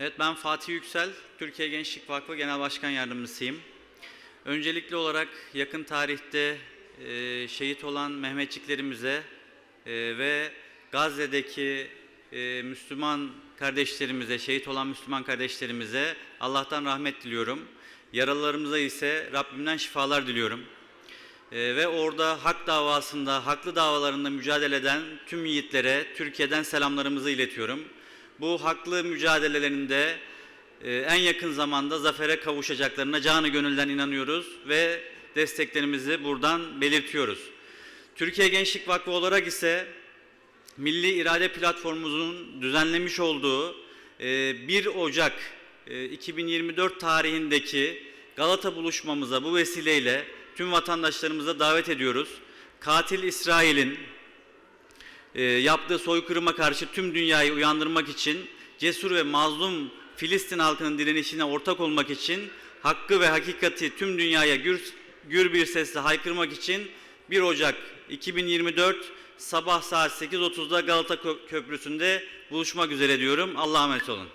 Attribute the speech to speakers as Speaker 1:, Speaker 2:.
Speaker 1: Evet ben Fatih Yüksel, Türkiye Gençlik Vakfı Genel Başkan Yardımcısıyım. Öncelikli olarak yakın tarihte e, şehit olan Mehmetçiklerimize e, ve Gazze'deki e, Müslüman kardeşlerimize, şehit olan Müslüman kardeşlerimize Allah'tan rahmet diliyorum. Yaralılarımıza ise Rabbimden şifalar diliyorum. E, ve orada hak davasında, haklı davalarında mücadele eden tüm yiğitlere Türkiye'den selamlarımızı iletiyorum. Bu haklı mücadelelerinde e, en yakın zamanda zafere kavuşacaklarına canı gönülden inanıyoruz ve desteklerimizi buradan belirtiyoruz. Türkiye Gençlik Vakfı olarak ise Milli İrade Platformumuzun düzenlemiş olduğu e, 1 Ocak e, 2024 tarihindeki Galata buluşmamıza bu vesileyle tüm vatandaşlarımıza davet ediyoruz. Katil İsrail'in e, yaptığı soykırıma karşı tüm dünyayı uyandırmak için cesur ve mazlum Filistin halkının direnişine ortak olmak için hakkı ve hakikati tüm dünyaya gür, gür bir sesle haykırmak için 1 Ocak 2024 sabah saat 8.30'da Galata Kö- Köprüsü'nde buluşmak üzere diyorum. Allah'a emanet olun.